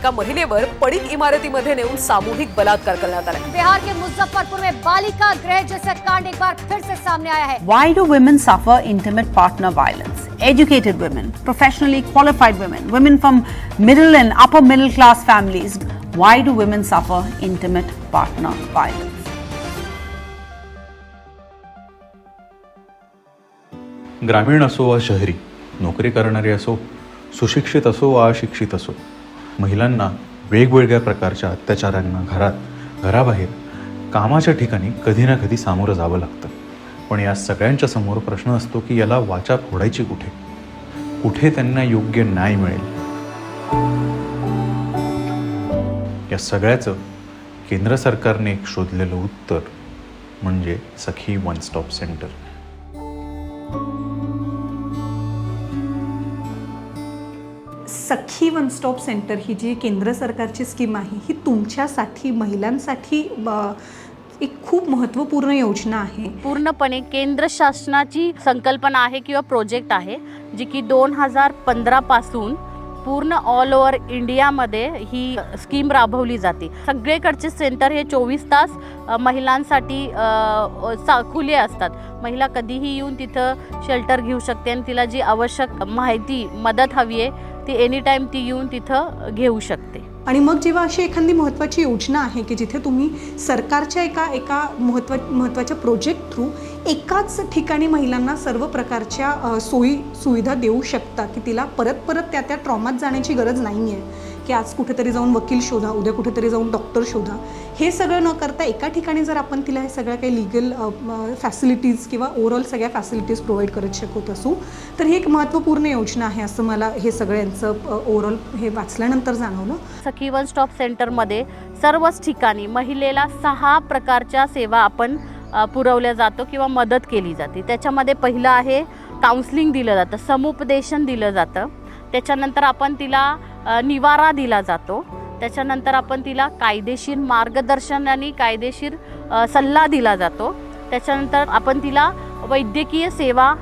एका महिलेवर पडीक इमारतीमध्ये नेऊन सामूहिक बलात्कार करण्यात आला बिहार के मुझफ्फरपूर मे बालिका गृह जैसे कांड एक बार फिर से सामने आया है। Why do women suffer intimate partner violence educated women professionally qualified women women from middle and upper middle class families why do women suffer intimate partner violence ग्रामीण असो वा शहरी नोकरी करणारे असो सुशिक्षित असो वा अशिक्षित असो महिलांना वेगवेगळ्या प्रकारच्या अत्याचारांना घरात घराबाहेर कामाच्या ठिकाणी कधी ना कधी सामोरं जावं लागतं. पण या सगळ्यांच्या समोर प्रश्न असतो की याला वाचा फोडायची कुठे? कुठे त्यांना योग्य न्याय मिळेल? या सगळ्याचं केंद्र सरकारने एक शोधलेलं उत्तर म्हणजे Sakhi one stop centre. Sakhi one stop centre ही जी केंद्र सरकारची स्कीम आहे ही तुमच्यासाठी महिलांसाठी एक खूप महत्त्वपूर्ण योजना आहे. पूर्णपणे केंद्र शासनाची संकल्पना आहे किंवा प्रोजेक्ट आहे जी की दोन हजार पंधरापासून पूर्ण ऑल ओव्हर इंडियामध्ये ही स्कीम राबवली जाते. सगळीकडचे सेंटर हे चोवीस तास महिलांसाठी सा खुले असतात. महिला कधीही येऊन तिथं शेल्टर घेऊ शकते आणि तिला जी आवश्यक माहिती मदत हवी आहे ती एनी टाईम ती येऊन तिथं घेऊ शकते. आणि मग जेव्हा अशी एखादी महत्त्वाची योजना आहे की जिथे तुम्ही सरकारच्या एका एका महत्त्वा महत्त्वाच्या प्रोजेक्ट थ्रू एकाच ठिकाणी महिलांना सर्व प्रकारच्या सोयी सुविधा देऊ शकता की तिला परत परत त्या त्या ट्रॉमात जाण्याची गरज नाही आहे की आज कुठेतरी जाऊन वकील शोधा उद्या कुठेतरी जाऊन डॉक्टर शोधा. हे सगळं न करता एका ठिकाणी जर आपण तिला हे सगळ्या काही लिगल फॅसिलिटीज किंवा ओव्हरऑल सगळ्या फॅसिलिटीज प्रोव्हाइड करत शकत असू तर ही एक महत्त्वपूर्ण योजना आहे असं मला हे सगळ्यांचं ओव्हरऑल हे वाचल्यानंतर जाणवलं. सखी वन स्टॉप सेंटरमध्ये सर्वच ठिकाणी महिलेला सहा प्रकारच्या सेवा आपण पुरवल्या जातो किंवा मदत केली जाते. त्याच्यामध्ये पहिलं आहे काउन्सिलिंग दिलं जातं समुपदेशन दिलं जातं. त्याच्यानंतर आपण तिला निवारा दिला जातो. त्याच्यानंतर आपण तिला कायदेशीर मार्गदर्शन आणि कायदेशीर सल्ला दिला जातो. त्याच्यानंतर आपण तिला वैद्यकीय सेवा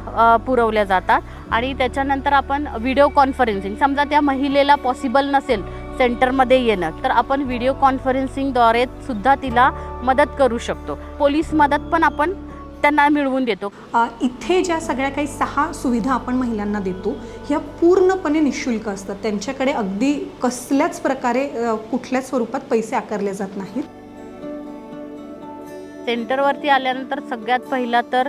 पुरवल्या जातात आणि त्याच्यानंतर आपण व्हिडिओ कॉन्फरन्सिंग समजा त्या महिलेला पॉसिबल नसेल सेंटरमध्ये येणं तर आपण व्हिडिओ कॉन्फरन्सिंगद्वारे सुद्धा तिला मदत करू शकतो. पोलीस मदत पण आपण त्यांना मिळवून देतो. इथे ज्या सगळ्या काही सहा सुविधा आपण महिलांना देतो ह्या पूर्णपणे निशुल्क असतात. त्यांच्याकडे अगदी कसल्याच प्रकारे कुठल्याच स्वरूपात पैसे आकारले जात नाहीत. सेंटरवरती आल्यानंतर सगळ्यात पहिला तर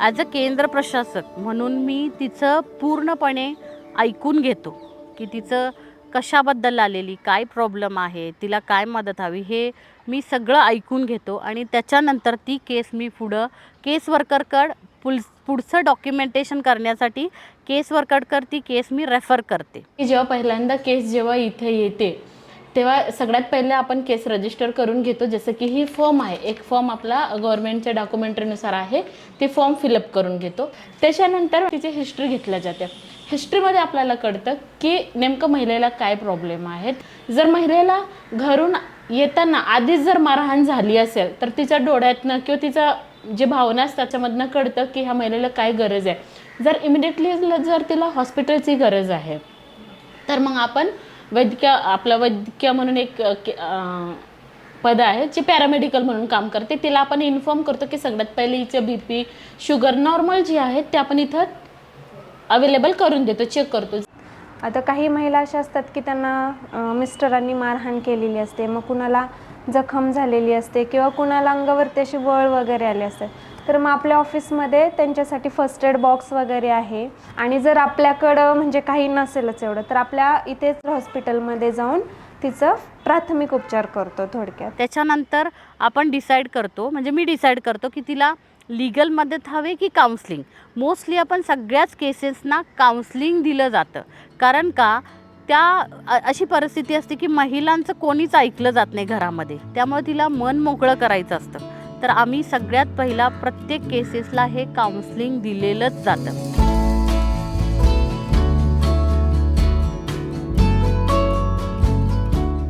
ॲज अ केंद्र प्रशासक म्हणून मी तिचं पूर्णपणे ऐकून घेतो की तिचं कशाबद्दल आलेली काय प्रॉब्लेम आहे तिला काय मदत हवी हे मी सगळं ऐकून घेतो आणि त्याच्यानंतर ती केस मी पुढं केस वर्करकड पुल पुढचं डॉक्युमेंटेशन करण्यासाठी केस वर्करकड ती केस मी रेफर करते. की जेव्हा पहिल्यांदा केस जेव्हा इथे येते तेव्हा सगळ्यात पहिले आपण केस रजिस्टर करून घेतो जसं की ही फॉर्म आहे. एक फॉर्म आपला गव्हर्नमेंटच्या डॉक्युमेंटरीनुसार आहे ते फॉर्म फिलअप करून घेतो. त्याच्यानंतर तिची हिस्ट्री घेतल्या जाते हिस्ट्रीमध्ये आपल्याला कळतं की नेमकं महिलेला काय प्रॉब्लेम आहेत. जर महिलेला घरून येताना आधीच जर मारहाण झाली असेल तर तिच्या डोळ्यातनं किंवा तिचा जे भावना असतात त्याच्यामधनं कळतं की ह्या महिलेला काय गरज आहे. जर इमिडिएटली जर तिला हॉस्पिटलची गरज आहे तर मग आपण वैद्यकीय आपलं वैद्यकीय म्हणून एक के- पद आहे जे पॅरामेडिकल म्हणून काम करते. तिला आपण इन्फॉर्म करतो की सगळ्यात पहिले हिचं बी पी शुगर नॉर्मल जी आहे ते आपण इथं अवेलेबल करून देतो चेक करतो. आता काही महिला अशा असतात की त्यांना मिस्टरांनी मारहाण केलेली असते मग कुणाला जखम झालेली असते किंवा कुणाला अंगावरती अशी वळ वगैरे आले असते. तर मग आपल्या ऑफिसमध्ये त्यांच्यासाठी फर्स्ट एड बॉक्स वगैरे आहे. आणि जर आपल्याकडं म्हणजे काही नसेलच एवढं तर आपल्या इथेच हॉस्पिटलमध्ये जाऊन तिचं प्राथमिक उपचार करतो थोडक्यात. त्याच्यानंतर आपण डिसाईड करतो म्हणजे मी डिसाईड करतो की तिला लीगल मदत हवे की काउन्सलिंग? मोस्टली आपण सगळ्याच केसेसना काउन्सलिंग दिलं जातं. कारण का? त्या अशी परिस्थिती असते की महिलांचं कोणीच ऐकलं जात नाही घरामध्ये. त्यामुळे तिला मन मोकळं करायचं असतं. तर आम्ही सगळ्यात पहिला प्रत्येक केसेसला हे काउन्सलिंग दिलेलंच जातं.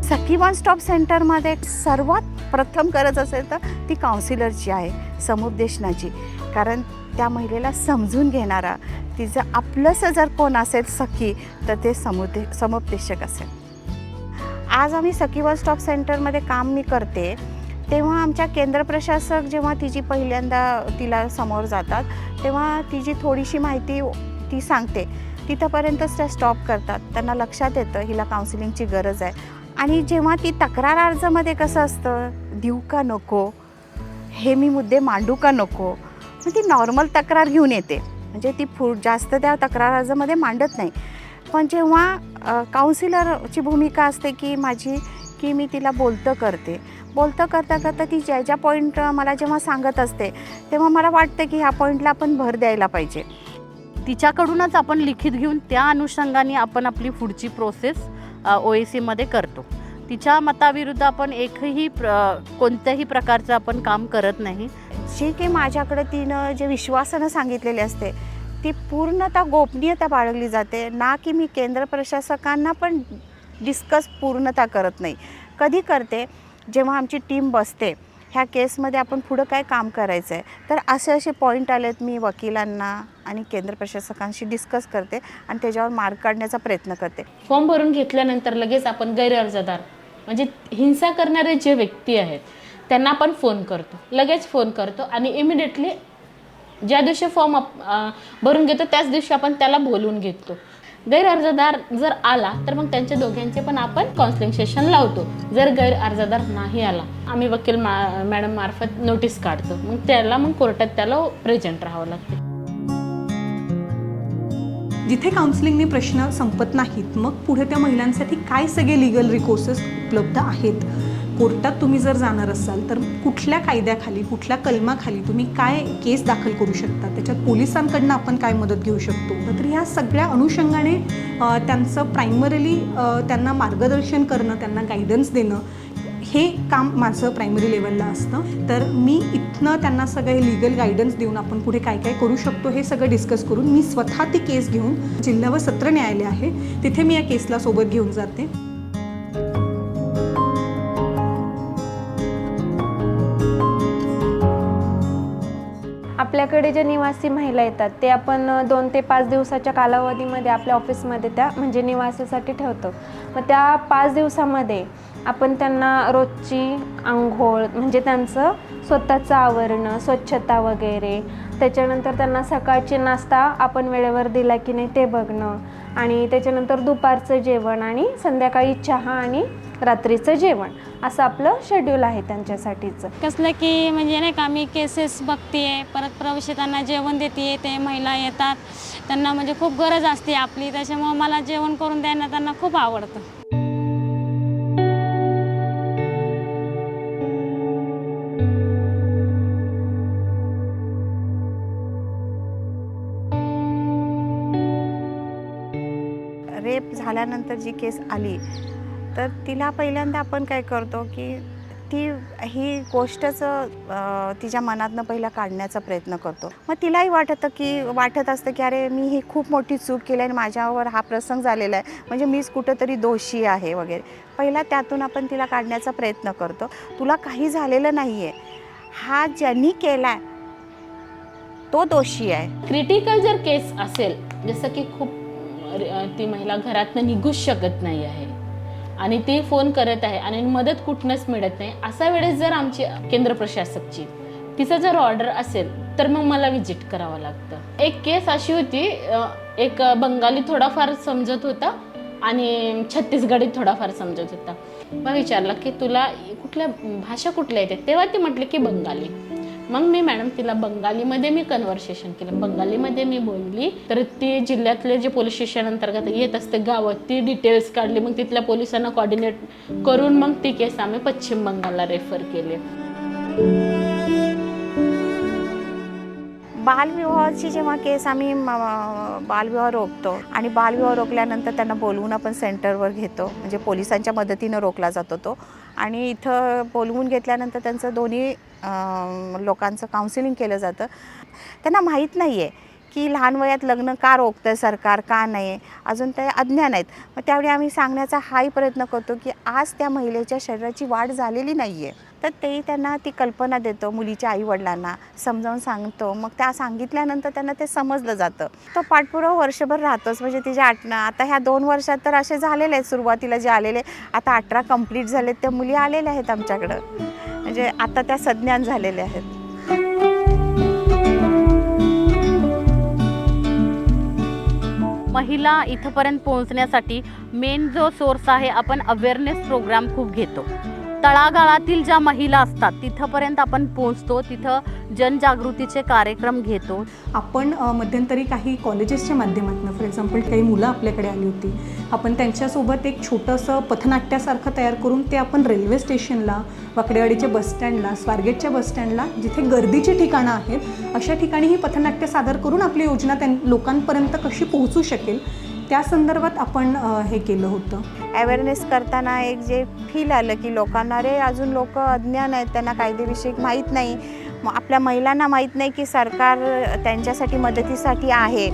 सखी वन स्टॉप सेंटरमध्ये सर्वात प्रथम गरज असेल तर ती काउन्सिलरची आहे समुपदेशनाची कारण त्या महिलेला समजून घेणारा तिचं आपलंसं जर कोण असेल सखी तर ते समुदे समुपदेशक असेल. आज आम्ही सखी बस स्टॉप सेंटरमध्ये काम मी करते तेव्हा आमच्या केंद्र प्रशासक जेव्हा तिची पहिल्यांदा तिला समोर जातात तेव्हा तिची थोडीशी माहिती ती सांगते. तिथंपर्यंतच त्या स्टॉप करतात. त्यांना लक्षात येतं हिला काउन्सिलिंगची गरज आहे. आणि जेव्हा ती तक्रार अर्जामध्ये कसं असतं देऊ का नको? हे मी मुद्दे मांडू का नको? मग ती नॉर्मल तक्रार घेऊन येते. म्हणजे ती फू जास्त त्या तक्रार अर्जामध्ये मांडत नाही. पण जेव्हा काउन्सिलरची भूमिका असते की माझी की मी तिला बोलतं करते. बोलतं करता करता ती ज्या ज्या पॉईंट मला जेव्हा सांगत असते तेव्हा मला वाटतं की ह्या पॉईंटला आपण भर द्यायला पाहिजे. तिच्याकडूनच आपण लिखित घेऊन त्या अनुषंगाने आपण आपली पुढची प्रोसेस ओ ए सीमध्ये करतो. तिच्या मताविरुद्ध आपण एकही प्र कोणत्याही प्रकारचं आपण काम करत नाही. जे काही माझ्याकडे तिनं जे विश्वासानं सांगितलेले असते ती पूर्णतः गोपनीयता बाळगली जाते. ना की मी केंद्र प्रशासकांना पण डिस्कस पूर्णतः करत नाही. कधी करते? जेव्हा आमची टीम बसते ह्या केसमध्ये आपण पुढं काय काम करायचं आहे तर असे असे पॉईंट आलेत मी वकिलांना आणि केंद्र प्रशासकांशी डिस्कस करते आणि त्याच्यावर मार्ग काढण्याचा प्रयत्न करते. फॉर्म भरून घेतल्यानंतर लगेच आपण गैरअर्जदार म्हणजे हिंसा करणारे जे व्यक्ती आहेत त्यांना आपण फोन करतो. लगेच फोन करतो आणि इमिडिएटली ज्या दिवशी फॉर्म भरून घेतो त्याच दिवशी आपण त्याला बोलवून घेतो. गैरअर्जदार जर आला तर मग त्यांच्या दोघांचे पण आपण काउन्सिलिंग सेशन लावतो. जर गैरअर्जदार नाही आला आम्ही वकील मा मॅडम मार्फत नोटीस काढतो. मग त्याला मग कोर्टात त्याला प्रेझेंट राहावं लागते. जिथे काउन्सिलिंगने प्रश्न संपत नाहीत मग पुढे त्या महिलांसाठी काय सगळे लिगल रिकोर्सेस उपलब्ध आहेत? कोर्टात तुम्ही जर जाणार असाल तर कुठल्या कायद्याखाली कुठल्या कलमाखाली तुम्ही काय केस दाखल करू शकता? त्याच्यात पोलिसांकडनं आपण काय मदत घेऊ शकतो? तर ह्या सगळ्या अनुषंगाने त्यांचं प्रायमरली त्यांना मार्गदर्शन करणं त्यांना गायडन्स देणं हे काम माझं प्रायमरी लेवलला असतं. तर मी इथनं त्यांना सगळं हे लिगल गायडन्स देऊन आपण पुढे काय काय करू शकतो हे सगळं डिस्कस करून मी स्वतः ती केस घेऊन जिल्हा व सत्र न्यायालय आहे तिथे मी या केसला सोबत घेऊन जाते. आपल्याकडे जे निवासी महिला येतात ते आपण दोन ते पाच दिवसाच्या कालावधीमध्ये आपल्या ऑफिसमध्ये त्या म्हणजे निवासासाठी ठेवतो. मग त्या पाच दिवसामध्ये आपण त्यांना रोजची आंघोळ म्हणजे त्यांचं स्वतःचं आवरणं स्वच्छता वगैरे त्याच्यानंतर त्यांना सकाळची नाश्ता आपण वेळेवर दिला की नाही ते बघणं आणि त्याच्यानंतर दुपारचं जेवण आणि संध्याकाळी चहा आणि रात्रीचं जेवण. असं आपलं शेड्यूल आहे त्यांच्यासाठीचं. कसलं की म्हणजे नाही का मी केसेस बघते परत प्रवेशितांना जेवण देते ते महिला येतात त्यांना म्हणजे खूप गरज असते आपली त्याच्यामुळं मला जेवण करून द्यायला त्यांना खूप आवडतं. रेप झाल्यानंतर जी केस आली तर तिला पहिल्यांदा आपण काय करतो की ती ही गोष्टच तिच्या मनातनं पहिला काढण्याचा प्रयत्न करतो. मग तिलाही वाटतं की वाटत असतं की अरे मी ही खूप मोठी चूक केली आणि माझ्यावर हा प्रसंग झालेला आहे. म्हणजे मीच कुठंतरी दोषी आहे वगैरे. पहिला त्यातून आपण तिला काढण्याचा प्रयत्न करतो. तुला काही झालेलं नाही आहे हा ज्यांनी केला आहे तो दोषी आहे. क्रिटिकल जर केस असेल जसं की खूप ती महिला घरातनं निघूच शकत नाही आहे. आणि ती फोन करत आहे आणि मदत कुठनंच मिळत नाही. असा वेळेस जर आमची केंद्र प्रशासकची तिचं जर ऑर्डर असेल तर मग मला विजिट करावं लागतं. एक केस अशी होती एक बंगाली थोडाफार समजत होता आणि छत्तीसगडी थोडाफार समजत होता. मग विचारलं की तुला कुठल्या भाषा कुठल्या येते तेव्हा ती म्हटली की बंगाली. मग मी मॅडम तिला बंगालीमध्ये मी कन्व्हर्सेशन केलं. बंगालीमध्ये मी बोलली तर ती जिल्ह्यातले जे पोलीस स्टेशन अंतर्गत येत असते गावात ती डिटेल्स काढली. मग तिथल्या पोलिसांना कॉर्डिनेट करून मग ती केस आम्ही पश्चिम बंगालला रेफर केले. बालविवाहाची जेव्हा केस आम्ही बालविवाह रोखतो आणि बालविवाह रोखल्यानंतर त्यांना बोलवून आपण सेंटरवर घेतो. म्हणजे पोलिसांच्या मदतीनं रोखला जातो तो. आणि इथं बोलवून घेतल्यानंतर त्यांचं दोन्ही लोकांचं काउन्सिलिंग केलं जातं. त्यांना माहीत नाही आहे की लहान वयात लग्न का रोखतं सरकार का नाही? अजून ते अज्ञान आहेत. मग त्यावेळी आम्ही सांगण्याचा हाही प्रयत्न करतो की आज त्या महिलेच्या शरीराची वाढ झालेली नाही आहे तर तेही त्यांना ती कल्पना देतो मुलीच्या आईवडिलांना. समजावून सांगतो. मग त्या सांगितल्यानंतर त्यांना ते समजलं जातं. तो पाठपुरावा वर्षभर राहतोच. म्हणजे तिच्या आठनं आता ह्या दोन वर्षात तर असे झालेले आहेत. सुरुवातीला जे आलेले आता अठरा कंप्लीट झालेत. त्या मुली आलेल्या आहेत आमच्याकडं. म्हणजे आता त्या सज्ञान झालेल्या आहेत. महिला इथंपर्यंत पोहोचण्यासाठी मेन जो सोर्स आहे आपण अवेअरनेस प्रोग्राम खूप घेतो. तळागाळातील ज्या महिला असतात तिथंपर्यंत आपण पोहोचतो तिथं जनजागृतीचे कार्यक्रम घेतो. आपण मध्यंतरी काही कॉलेजेसच्या माध्यमातून फॉर एक्झाम्पल काही मुलं आपल्याकडे आली होती. आपण त्यांच्यासोबत एक छोटंसं पथनाट्यासारखं तयार करून ते आपण रेल्वे स्टेशनला वाकडेवाडीच्या बसस्टँडला स्वारगेटच्या बसस्टँडला जिथे गर्दीची ठिकाणं आहेत अशा ठिकाणी ही पथनाट्य सादर करून आपली योजना त्यां लोकांपर्यंत कशी पोहोचू शकेल त्या संदर्भात आपण हे केलं होतं. अवेअरनेस करताना एक जे फील आलं की लोकांना रे अजून लोक अज्ञान आहेत त्यांना कायदेविषयक माहीत नाही. आपल्या महिलांना माहीत नाही की सरकार त्यांच्यासाठी मदतीसाठी आहे.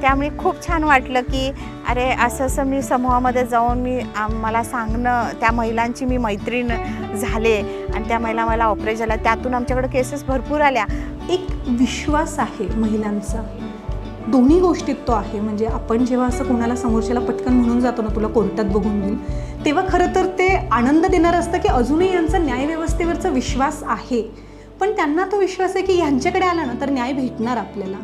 त्यामुळे खूप छान वाटलं की अरे असं असं मी समूहामध्ये जाऊन मी मला सांगणं त्या महिलांची मी मैत्रीण झाले आणि त्या महिला मला ऑपरेट झाल्या. त्यातून आमच्याकडे केसेस भरपूर आल्या. एक विश्वास आहे महिलांचा. दोन्ही गोष्टीत तो आहे. म्हणजे आपण जेव्हा असं कोणाला समोरच्याला पटकन म्हणून जातो ना तुला कोर्टात बघून घेईल तेव्हा खरं तर ते आनंद देणारं असतं की अजूनही यांचा न्यायव्यवस्थेवरचा विश्वास आहे. पण त्यांना तो विश्वास आहे की ह्यांच्याकडे आला ना तर न्याय भेटणार आपल्याला.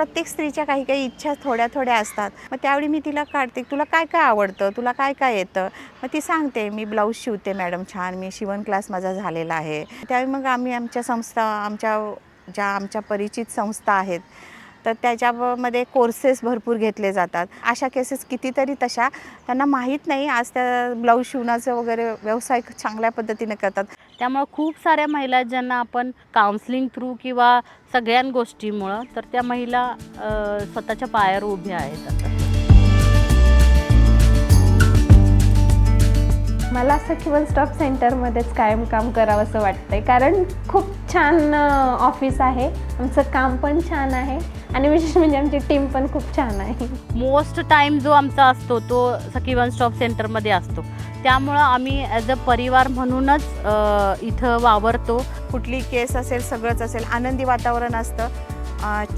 प्रत्येक स्त्रीच्या काही काही इच्छा थोड्या थोड्या असतात. मग त्यावेळी मी तिला काढते तुला काय काय आवडतं? तुला काय काय येतं? मग ती सांगते मी ब्लाऊज शिवते मॅडम छान मी शिवण क्लास माझा झालेला आहे. त्यावेळी मग आम्ही आमच्या संस्था आमच्या ज्या आमच्या परिचित संस्था आहेत तर त्याच्यामध्ये कोर्सेस भरपूर घेतले जातात. अशा केसेस कितीतरी तशा त्यांना माहीत नाही आज त्या ब्लाऊज शिवण्याचं वगैरे व्यवसाय चांगल्या पद्धतीने करतात. त्यामुळं खूप साऱ्या महिला ज्यांना आपण काउन्सलिंग थ्रू किंवा सगळ्या गोष्टीमुळं तर त्या महिला स्वतःच्या पायावर उभ्या आहेत आता. मला असं की वन स्टॉप सेंटरमध्येच कायम काम करावं असं वाटतंय. कारण खूप छान ऑफिस आहे. आमचं काम पण छान आहे. आणि विशेष म्हणजे आमची टीम पण खूप छान आहे. मोस्ट टाईम जो आमचा असतो तो सखी वन स्टॉप सेंटरमध्ये असतो. त्यामुळं आम्ही ॲज अ परिवार म्हणूनच इथं वावरतो. कुठली केस असेल सगळंच असेल आनंदी वातावरण असतं.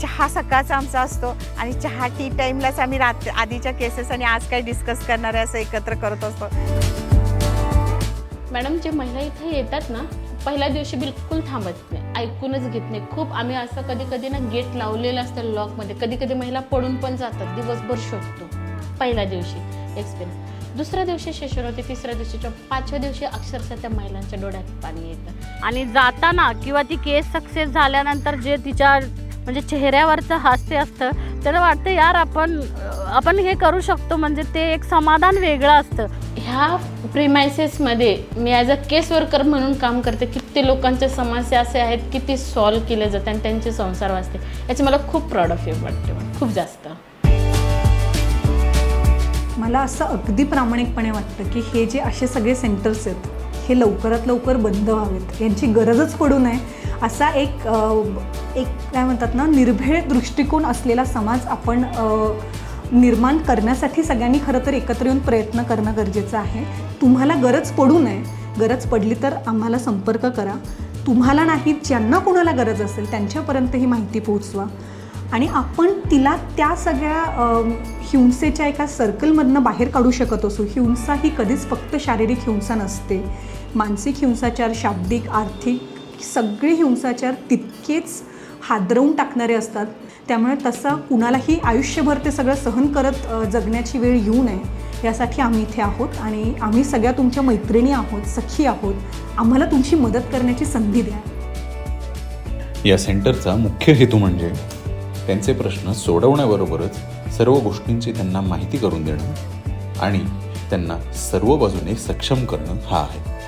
चहा सकाळचा आमचा असतो आणि चहा टी टाईमलाच आम्ही रात आधीच्या केसेस आणि आज काय डिस्कस करणार आहे असं एकत्र करत असतो. मॅडम जे महिला इथे येतात ना पहिल्या दिवशी बिलकुल थांबत नाही. ऐकूनच घेत नाही. खूप आम्ही असं कधी कधी ना गेट लावलेलं असतं लॉकमध्ये कधी कधी महिला पडून पण जातात. दिवसभर शोधतो. पहिल्या दिवशी. एक्सपिरियन्स दुसऱ्या दिवशी सेशन होते तिसऱ्या दिवशी पाचव्या दिवशी अक्षरशः त्या महिलांच्या डोळ्यात पाणी येतं. आणि जाताना किंवा ती केस सक्सेस झाल्यानंतर जे तिच्या म्हणजे चेहऱ्यावरचं हास्य असतं त्याला वाटतं यार आपण आपण हे करू शकतो. म्हणजे ते एक समाधान वेगळं असतं. ह्या प्रिमायसेसमध्ये मी ॲज अ केस वर्कर म्हणून काम करते. किती लोकांच्या समस्या असे आहेत की ती सॉल्व्ह केले जाते आणि त्यांचे संसार वाचते. याची मला खूप प्राऊड ऑफ यू वाटते. खूप जास्त. मला असं अगदी प्रामाणिकपणे वाटतं की हे जे असे सगळे सेंटर्स आहेत हे लवकरात लवकर बंद व्हावेत. यांची गरजच पडू नये. असा एक एक काय म्हणतात ना निर्भेळ दृष्टिकोन असलेला समाज आपण निर्माण करण्यासाठी सगळ्यांनी खरं तर एकत्र येऊन प्रयत्न करणं गरजेचं आहे. तुम्हाला गरज पडू नये. गरज पडली तर आम्हाला संपर्क करा. तुम्हाला नाही ज्यांना कोणाला गरज असेल त्यांच्यापर्यंत ही माहिती पोहोचवा. आणि आपण तिला त्या सगळ्या हिंसेच्या एका सर्कलमधनं बाहेर काढू शकत असू. हिंसा ही कधीच फक्त शारीरिक हिंसा नसते. मानसिक हिंसाचार शाब्दिक आर्थिक सगळे हिंसाचार तितकेच हादरवून टाकणारे असतात. त्यामुळे तसं कुणालाही आयुष्यभर ते सगळं सहन करत जगण्याची वेळ येऊ नये यासाठी आम्ही इथे आहोत. आणि आम्ही सगळ्या तुमच्या मैत्रिणी आहोत सखी आहोत. आम्हाला तुमची मदत करण्याची संधी द्या. या सेंटरचा मुख्य हेतू म्हणजे त्यांचे प्रश्न सोडवण्याबरोबरच सर्व गोष्टींची त्यांना माहिती करून देणं आणि त्यांना सर्व बाजूने सक्षम करणं हा आहे.